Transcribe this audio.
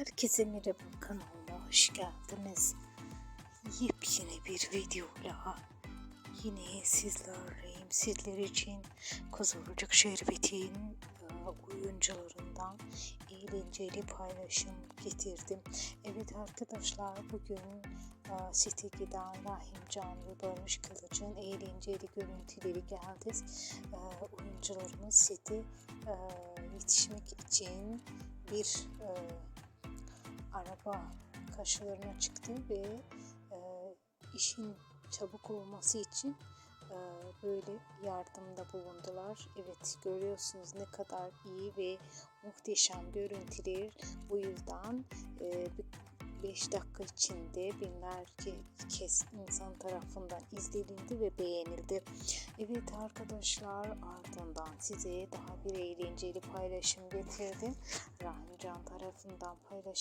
Herkese merhaba kanalıma hoş geldiniz. Yepyeni bir videoyla yine sizlerleyim. Sizler için Kızılcık Şerbeti'nin e, oyuncularından eğlenceli paylaşım getirdim. Evet arkadaşlar bugün e, site giden Rahim Can ve Barış Kılıç'ın eğlenceli görüntüleri geldi. E, oyuncularımız site e, yetişmek için bir e, araba karşılarına çıktı ve e, işin çabuk olması için e, böyle yardımda bulundular. Evet görüyorsunuz ne kadar iyi ve muhteşem görüntüler. Bu yüzden 5 dakika içinde binlerce kez insan tarafından izlenildi ve beğenildi. Evet arkadaşlar ardından size daha bir eğlenceli paylaşım getirdim. Rahimcan tarafından paylaşım